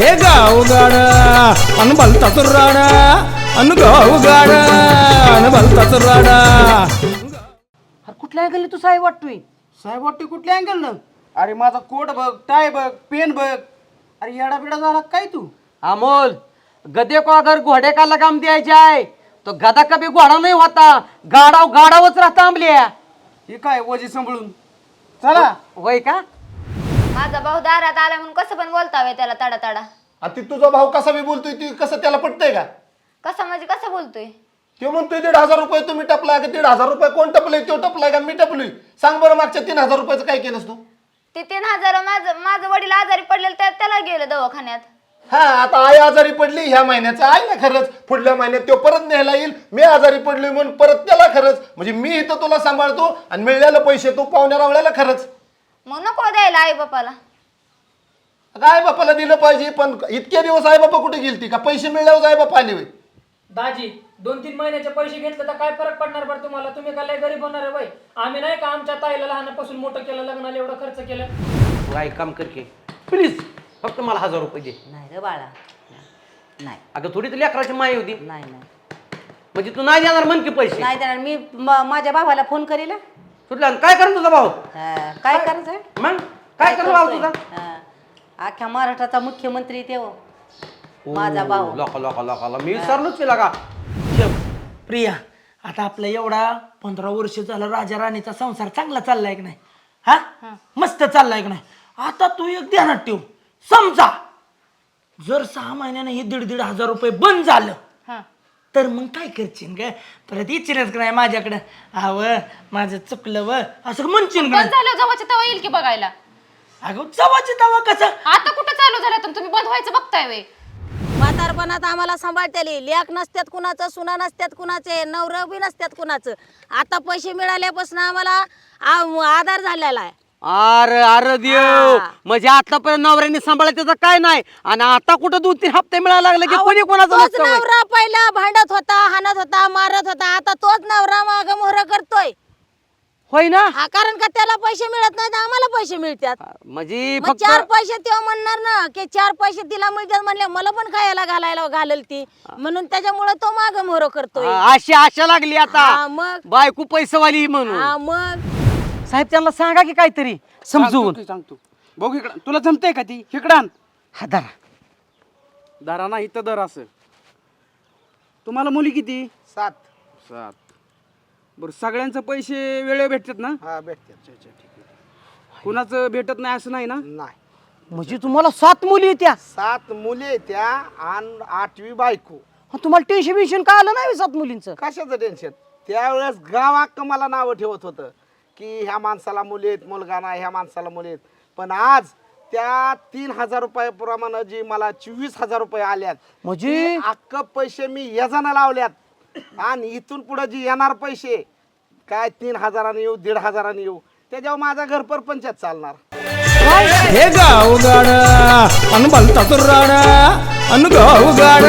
हे गावगाड अन भलताच राडा अन गावगाड अन भलताच राडा अरे कुठल्या गेली तू साहेब वाटतोय? साहेब वाटते कुठल्या अँगल अरे माझा कोट बघ टाय बघ पेन बघ. अरे येडा बिडा झाला काय तू? अमोल गदे को अगर घोड़े का लगाम दिया जाए तो गधा कभी घोड़ा नहीं होता गाडाव गाडावच राहता आंबल्या. हे काय वजी सांभाळून? चला. होय का? माझा भाऊ दारात आला म्हणून कसं पण बोलतावे त्याला तडा तडा आता ती तुझा भाऊ कसा बी बोलतोय ती कसं त्याला पटतंय का? कसं म्हणजे कसं बोलतोय? तो म्हणतोय दीड हजार रुपये तुम्ही टपलाय का? दीड हजार रुपये कोण टपलंय? तो टपलाय का? मी टपलोय. सांग बरं मागच्या तीन हजार रुपयाचं काय केलंस तू? ते तीन हजार माझं माझं वडील आजारी पडलेलं त्या त्याला गेलं दवाखान्यात. हा आता आई आजारी पडली ह्या महिन्याचा आहे ना खरंच. पुढल्या महिन्यात तो परत न्यायला येईल मी आजारी पडलोय म्हणून परत त्याला खरंच. म्हणजे मी इथं तुला सांभाळतो आणि मिळालेलं पैसे तू पाहुण्या रावल्याला खरंच. मग नको द्यायला आई बापाला काय बापाला दिलं पाहिजे पण इतके दिवस आई बापा कुठे गेलती? का पैसे मिळल्यावर आई बापा आले होय? दाजी दोन तीन महिन्याचे पैसे घेतले तर काय फरक पडणार बरं तुम्हाला? तुम्ही का लय गरीब होणार आहे बाई? आम्ही नाही का आमच्या ताईला लहानापासून मोठं केलं लग्नाला एवढं खर्च केलं? तू एक काम कर की प्लीज फक्त मला हजार रुपये दे. नाही रे बाळा. नाही. अगं थोडी तर लेकराची माय होती. नाही नाही. म्हणजे तू नाही देणार म्हण की पैसे. नाही देणार. मी म- माझ्या भावाला फोन करील? हं. सुटला आणि काय कर तुझा भाऊ? हा, काय करायचं मग? काय कर भाऊ तुझा? हा. अख्ख्या महाराष्ट्राचा मुख्यमंत्री ते हो. माझा भाऊ. लोका लोका लोकाला मी विसरलोच केला का? प्रिया आता आपला एवढा पंधरा वर्ष झाला राजा राणीचा संसार चांगला चाललाय की नाही? हा? मस्त चाललाय की नाही? आता तू एक ध्यानात ठेव. समजा जर सहा महिन्याने हे दीड दीड हजार रुपये बंद झालं तर मग काय करशील ग? परत इच्छिनच का नाही माझ्याकडं. हव माझं चुकलं व. असं म्हणशील का बंद नाही? झालं तेव्हा येईल की बघायला? अगं जवाची तवा कसं? आता कुठं चालू झालं तर तुम्ही बंद व्हायचं बघताय वे. म्हातारपणात आम्हाला सांभाळतेली. लेख नसत्यात कुणाचं सुना नसत्यात कुणाचे नवरं बी नसत्यात कुणाचं. आता पैसे मिळाल्यापासून आम्हाला आ- आधार झालेला आहे. अरे अरे देव. म्हणजे आतापर्यंत नवऱ्याने सांभाळायचं त्याचं काय नाही. आणि आता कुठं दोन तीन हप्ते मिळायला लागले की कोणी कोणाचं तोच नसतं होय. नवरा पहिला भांडत होता हाणत होता मारत होता. आता तोच नवरा माग मोहर करतोय. होय ना? हा कारण का त्याला पैसे मिळत नाहीत आम्हाला पैसे मिळतात. म्हणजे मग फक्त चार पैसे तेव्हा म्हणणार ना की चार पैसे तिला मिळतात म्हणले मला पण खायला घालायला घालल ती. म्हणून त्याच्यामुळे तो माग मोहर करतोय. हा, अशी आशा लागली आता. मग? बायको पैसेवाली म्हणून. हा मग? साहेब त्यांना सांगा की काहीतरी समजून. सांगतो सांगतो. बघ इकडं. तुला जमतंय का ती? इकडं आण. हा धरा. दरा ना इथं दर असं. तुम्हाला मुली किती? सात. सात. बरं सगळ्यांचं पैसे वेळेवर भेटतात ना? हा भेटते कुणाचं भेटत नाही असं नाही ना? नाही. म्हणजे तुम्हाला सात मुली येत्या सात मुले त्या आणि आठवी बायको. हा, तुम्हाला टेन्शन बिन्शन का आलं नाही सात मुलींचं? कशाचं टेन्शन त्यावेळेस गाव अख्खं मला नावं ठेवत होतं. की ह्या माणसाला मुली आहेत मुलगा नाही ह्या माणसाला मुली आहेत. पण आज त्या तीन हजार रुपयाप्रमाणे जी मला चोवीस हजार रुपये आल्यात म्हणजे अख्ख पैसे मी यजानं लावल्यात. आणि इथून पुढे जी येणार पैसे काय तीन हजाराने येऊ दीड हजाराने येऊ त्याच्यावर माझा घर परपंचात चालणार. हे अन भलताच राडा अन गावगाड